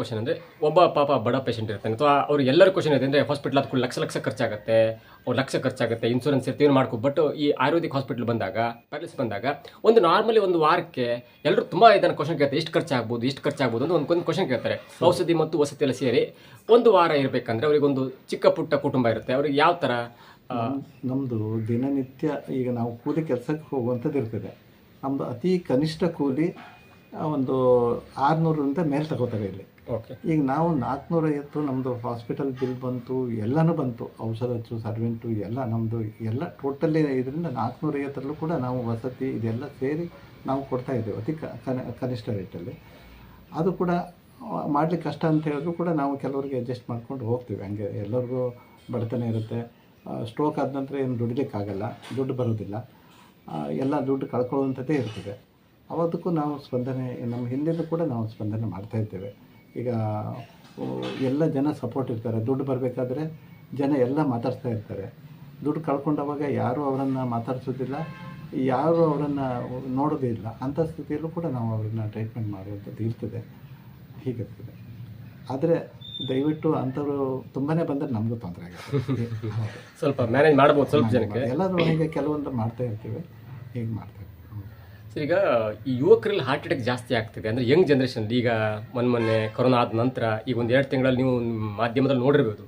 Question ಅಂದರೆ ಒಬ್ಬ ಪಾಪ ಬಡ ಪೇಷಂಟ್ ಇರ್ತಾನೆ. ಅಥವಾ ಅವ್ರು ಎಲ್ಲರೂ ಕ್ವಶನ್ ಇದೆ ಅಂದರೆ ಹಾಸ್ಪಿಟ್ಲ್ ಅದಕ್ಕೂ ಲಕ್ಷ ಲಕ್ಷ ಖರ್ಚಾಗುತ್ತೆ, ಅವ್ರು ಲಕ್ಷ ಖರ್ಚಾಗುತ್ತೆ ಇನ್ಶೂರೆನ್ಸ್ ಇರ್ತೀವಿ ಮಾಡ್ಕೊ. ಬಟ್ ಈ ಆಯುರ್ವೇದಿಕ್ ಹಾಸ್ಪಿಟ್ಲ್ ಬಂದಾಗ ಪ್ಯಾಲೇಸ್ ಬಂದಾಗ, ಒಂದು ನಾರ್ಮಲಿ ಒಂದು ವಾರಕ್ಕೆ ಎಲ್ಲರೂ ತುಂಬ ಇದನ್ನು ಕ್ವಶನ್ ಕೇಳ್ತಾರೆ. ಎಷ್ಟು ಖರ್ಚಾಗ್ಬೋದು ಎಷ್ಟು ಖರ್ಚಾಗ್ಬೋದು ಅಂತ ಒಂದು ಕ್ವಶನ್ ಕೇಳ್ತಾರೆ. ಔಷಧಿ ಮತ್ತು ವಸತಿ ಎಲ್ಲ ಸೇರಿ ಒಂದು ವಾರ ಇರಬೇಕಂದ್ರೆ ಅವರಿಗೊಂದು ಚಿಕ್ಕ ಪುಟ್ಟ ಕುಟುಂಬ ಇರುತ್ತೆ. ಅವ್ರಿಗೆ ಯಾವ ಥರ ನಮ್ಮದು ದಿನನಿತ್ಯ ಈಗ ನಾವು ಕೂಲಿ ಕೆಲಸಕ್ಕೆ ಹೋಗುವಂಥದ್ದು ಇರ್ತದೆ. ನಮ್ಮದು ಅತಿ ಕನಿಷ್ಠ ಕೂಲಿ ಒಂದು ಆರುನೂರರಿಂದ ಮೇಲೆ ತಗೋತಾರೆ ಇಲ್ಲಿ. ಓಕೆ ಈಗ ನಾವು ನಾಲ್ಕುನೂರೈವತ್ತು ನಮ್ಮದು ಹಾಸ್ಪಿಟಲ್ ಬಿಲ್ ಬಂತು ಎಲ್ಲನೂ ಬಂತು. ಔಷಧಚ್ಚು ಸರ್ವೆಂಟು ಎಲ್ಲ ನಮ್ಮದು ಎಲ್ಲ ಟೋಟಲಿ ಇದರಿಂದ ನಾಲ್ಕುನೂರೈವತ್ತರಲ್ಲೂ ಕೂಡ ನಾವು ವಸತಿ ಇದೆಲ್ಲ ಸೇರಿ ನಾವು ಕೊಡ್ತಾ ಇದ್ದೇವೆ ಅತಿ ಕನಿಷ್ಠ ರೇಟಲ್ಲಿ. ಅದು ಕೂಡ ಮಾಡಲಿಕ್ಕೆ ಕಷ್ಟ ಅಂತ ಹೇಳಿದ್ರು ಕೂಡ ನಾವು ಕೆಲವರಿಗೆ ಅಡ್ಜಸ್ಟ್ ಮಾಡ್ಕೊಂಡು ಹೋಗ್ತೀವಿ. ಹಂಗೆ ಎಲ್ಲರಿಗೂ ಬಡತನ ಇರುತ್ತೆ. ಸ್ಟ್ರೋಕ್ ಆದ ನಂತರ ಏನು ದುಡಿಲಿಕ್ಕಾಗಲ್ಲ ದುಡ್ಡು ಬರೋದಿಲ್ಲ. ಎಲ್ಲ ದುಡ್ಡು ಕಳ್ಕೊಳ್ಳುವಂಥದ್ದೇ ಇರ್ತದೆ. ಅವತ್ತಕ್ಕೂ ನಾವು ಸ್ಪಂದನೆ ನಮ್ಮ ಹಿಂದೆಯೂ ಕೂಡ ನಾವು ಸ್ಪಂದನೆ ಮಾಡ್ತಾ ಇರ್ತೇವೆ ಈಗ ಎಲ್ಲ ಜನ ಸಪೋರ್ಟ್ ಇರ್ತಾರೆ. ದುಡ್ಡು ಬರಬೇಕಾದ್ರೆ ಜನ ಎಲ್ಲ ಮಾತಾಡ್ತಾ ಇರ್ತಾರೆ. ದುಡ್ಡು ಕಳ್ಕೊಂಡವಾಗ ಯಾರೂ ಅವರನ್ನು ಮಾತಾಡಿಸೋದಿಲ್ಲ ಯಾರು ಅವರನ್ನು ನೋಡೋದೇ ಇಲ್ಲ. ಅಂಥ ಸ್ಥಿತಿಯಲ್ಲೂ ಕೂಡ ನಾವು ಅವ್ರನ್ನ ಟ್ರೀಟ್ಮೆಂಟ್ ಮಾಡುವಂಥದ್ದು ಇರ್ತದೆ. ಹೀಗಿರ್ತದೆ. ಆದರೆ ದಯವಿಟ್ಟು ಅಂಥವ್ರು ತುಂಬಾ ಬಂದರೆ ನಮಗೂ ತೊಂದರೆ ಆಗುತ್ತೆ. ಸ್ವಲ್ಪ ಮ್ಯಾನೇಜ್ ಮಾಡ್ಬೋದು ಸ್ವಲ್ಪ ಜನಕ್ಕೆ. ಎಲ್ಲರೂ ಹೀಗೆ ಕೆಲವೊಂದು ಮಾಡ್ತಾ ಇರ್ತೀವಿ. ಹೀಗೆ ಮಾಡ್ತಾ ಇರ್ತೀವಿ ಸರ್ ಈಗ ಈ ಯುವಕರಲ್ಲಿ ಹಾರ್ಟ್ ಅಟ್ಯಾಕ್ ಜಾಸ್ತಿ ಆಗ್ತಿದೆ ಅಂದರೆ ಯಂಗ್ ಜನ್ರೇಷನ್ ಈಗ ಮೊನ್ನೆ ಮೊನ್ನೆ ಕೊರೋನಾ ಆದ ನಂತರ ಈಗ ಒಂದು ಎರಡು ತಿಂಗಳಲ್ಲಿ ನೀವು ಮಾಧ್ಯಮದಲ್ಲಿ ನೋಡಿರ್ಬೋದು.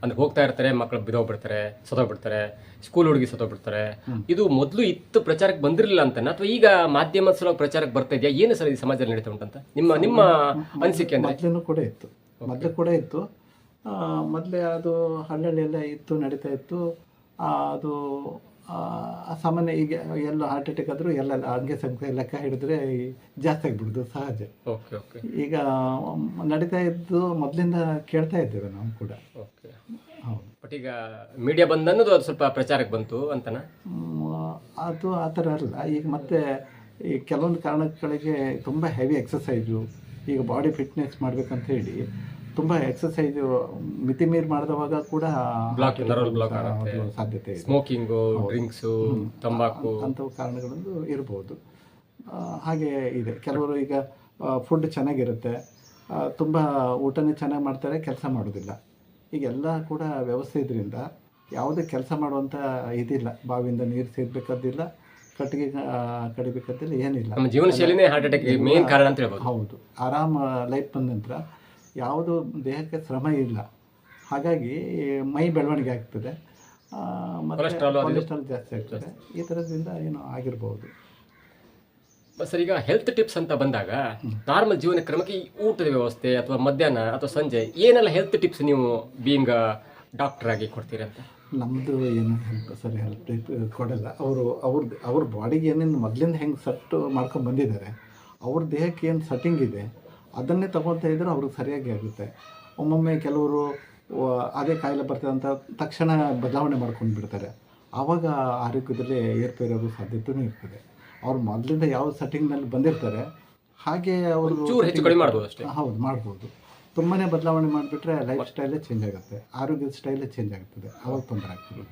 ಅಂದ್ರೆ ಹೋಗ್ತಾ ಇರ್ತಾರೆ ಮಕ್ಕಳು ಬಿದೋಗ್ಬಿಡ್ತಾರೆ ಸತ್ತೋಗ್ಬಿಡ್ತಾರೆ ಸ್ಕೂಲ್ ಹುಡುಗಿ ಸತ್ತೋಗ್ಬಿಡ್ತಾರೆ. ಇದು ಮೊದಲು ಇತ್ತು ಪ್ರಚಾರಕ್ಕೆ ಬಂದಿರಲಿಲ್ಲ ಅಂತಾನೆ? ಅಥವಾ ಈಗ ಮಾಧ್ಯಮದ ಸಲುವಾಗಿ ಪ್ರಚಾರಕ್ಕೆ ಬರ್ತಾ ಇದೆಯಾ? ಏನು ಸರ್ ಈ ಸಮಾಜದಲ್ಲಿ ನಡೀತಾ ಉಂಟಂತ? ನಿಮ್ಮ ನಿಮ್ಮ ಅನಿಸಿಕೆ ಅಂದರೆ? ಕೂಡ ಇತ್ತು. ಮೊದಲು ಕೂಡ ಇತ್ತು. ಮೊದಲೇ ಅದು ಹಳ್ಳಿಯಲ್ಲೆಲ್ಲ ಇತ್ತು ನಡೀತಾ ಇತ್ತು. ಅದು ಸಾಮಾನ್ಯ ಈಗ ಎಲ್ಲ ಹಾರ್ಟ್ ಅಟ್ಯಾಕ್ ಆದರೂ ಎಲ್ಲ ಅಂಗೆ ಸಂಖ್ಯೆ ಲೆಕ್ಕ ಹಿಡಿದ್ರೆ ಜಾಸ್ತಿ ಆಗಿಬಿಡುದು ಸಹಜ. ಓಕೆ ಓಕೆ ಈಗ ನಡೀತಾ ಇದ್ದು ಮೊದಲಿಂದ ಕೇಳ್ತಾ ಇದ್ದೇವೆ ನಾವು ಕೂಡ. ಓಕೆ ಹೌದು. ಬಟ್ ಈಗ ಮೀಡಿಯಾ ಬಂದನ್ನೋದು ಅದು ಸ್ವಲ್ಪ ಪ್ರಚಾರಕ್ಕೆ ಬಂತು ಅಂತನಾ? ಅದು ಆ ಥರ ಅಲ್ಲ. ಈಗ ಮತ್ತೆ ಈ ಕೆಲವೊಂದು ಕಾರಣಗಳಿಗೆ ತುಂಬ ಹೆವಿ ಎಕ್ಸಸೈಸು ಈಗ ಬಾಡಿ ಫಿಟ್ನೆಸ್ ಮಾಡಬೇಕಂತ ಹೇಳಿ ತುಂಬ ಎಕ್ಸಸೈಸ್ ಮಿತಿ ಮೀರಿ ಮಾಡಿದವಾಗ ಕೂಡ ಬ್ಲಾಕ್ ಆಗುತ್ತೆ. ಸಾಧ್ಯತೆ ಇದೆ. ಸ್ಮೋಕಿಂಗು ಡ್ರಿಂಕ್ಸು ತಂಬಾಕು. ಅಂಥವು ಕಾರಣಗಳೊಂದು ಇರ್ಬೋದು. ಆ, ಹಾಗೆ ಇದೆ. ಕೆಲವರು ಈಗ ಫುಡ್ ಚೆನ್ನಾಗಿರುತ್ತೆ. ತುಂಬ ಊಟನೇ ಚೆನ್ನಾಗಿ ಮಾಡ್ತಾರೆ ಕೆಲಸ ಮಾಡೋದಿಲ್ಲ. ಈಗೆಲ್ಲ ಕೂಡ ವ್ಯವಸ್ಥೆ ಇದರಿಂದ ಯಾವುದೇ ಕೆಲಸ ಮಾಡುವಂಥ ಇದಿಲ್ಲ. ಬಾವಿಯಿಂದ ನೀರು ಸೇದಬೇಕಾದಿಲ್ಲ ಕಟ್ಟಿಗೆ ಆ, ಕಡಿಬೇಕಂತಿಲ್ಲ ಏನಿಲ್ಲ. ನಮ್ಮ ಜೀವನ ಶೈಲಿನೇ ಹಾರ್ಟ್ ಅಟ್ಯಾಕ್ ಮೇನ್ ಕಾರಣ ಅಂತ ಹೇಳ್ಬೋದು. ಹೌದು. ಆರಾಮ ಲೈಫ್ ಬಂದ ನಂತರ ಯಾವುದು ದೇಹಕ್ಕೆ ಶ್ರಮ ಇಲ್ಲ. ಹಾಗಾಗಿ ಮೈ ಬೆಳವಣಿಗೆ ಆಗ್ತದೆ. ಮತ್ತೆ? ಕೊಲೆಸ್ಟ್ರಾಲ್ ಜಾಸ್ತಿ ಆಗ್ತದೆ. ಈ ಥರದಿಂದ ಏನು ಆಗಿರ್ಬೋದು. ಸರ್ ಈಗ ಹೆಲ್ತ್ ಟಿಪ್ಸ್ ಅಂತ ಬಂದಾಗ ನಾರ್ಮಲ್ ಜೀವನ ಕ್ರಮಕ್ಕೆ ಊಟದ ವ್ಯವಸ್ಥೆ ಅಥವಾ ಮಧ್ಯಾಹ್ನ ಅಥವಾ ಸಂಜೆ ಏನೆಲ್ಲ ಹೆಲ್ತ್ ಟಿಪ್ಸ್ ನೀವು ಬೀಯಿಂಗ್ ಡಾಕ್ಟರ್ ಆಗಿ ಕೊಡ್ತೀರಂತ ಅಂತ? ನಮ್ಮದು ಏನು ಹೆಲ್ಪ್ ಸರಿ ಹೆಲ್ಪ್ ಕೊಡಲ್ಲ. ಅವರು ಅವ್ರದ್ದು ಅವ್ರ ಬಾಡಿಗೆ ಏನೇನು ಮೊದಲಿಂದ ಹೆಂಗೆ ಸೆಟ್ ಮಾಡ್ಕೊಂಡು ಬಂದಿದ್ದಾರೆ ಅವ್ರ ದೇಹಕ್ಕೆ ಏನು ಸೆಟ್ಟಿಂಗ್ ಇದೆ ಅದನ್ನೇ ತಗೊಳ್ತಾ ಇದ್ರೆ ಅವ್ರಿಗೆ ಸರಿಯಾಗಿ ಆಗುತ್ತೆ. ಒಮ್ಮೊಮ್ಮೆ ಕೆಲವರು ಅದೇ ಕಾಯಿಲೆ ಬರ್ತದೆ ಅಂತ ತಕ್ಷಣ ಬದಲಾವಣೆ ಮಾಡ್ಕೊಂಡು ಬಿಡ್ತಾರೆ. ಆವಾಗ ಆರೋಗ್ಯದಲ್ಲಿ ಏರ್ಪೇರಾಗೋ ಸಾಧ್ಯತೆಯೂ ಇರ್ತದೆ. ಅವ್ರು ಮೊದಲಿಂದ ಯಾವ ಸೆಟ್ಟಿಂಗ್ನಲ್ಲಿ ಬಂದಿರ್ತಾರೆ ಹಾಗೆ ಅವರು ಚೂರು ಹೆಚ್ಚು ಕಡಿಮೆ ಮಾಡ್ಬೋದು ಅಷ್ಟೇ. ಹೌದು ಮಾಡ್ಬೋದು. ತುಂಬಾ ಬದಲಾವಣೆ ಮಾಡಿಬಿಟ್ರೆ ಲೈಫ್ ಸ್ಟೈಲೇ ಚೇಂಜ್ ಆಗುತ್ತೆ. ಆರೋಗ್ಯದ ಸ್ಟೈಲೇ ಚೇಂಜ್ ಆಗ್ತದೆ ಅವಾಗ ತೊಂದರೆ ಆಗ್ತದೆ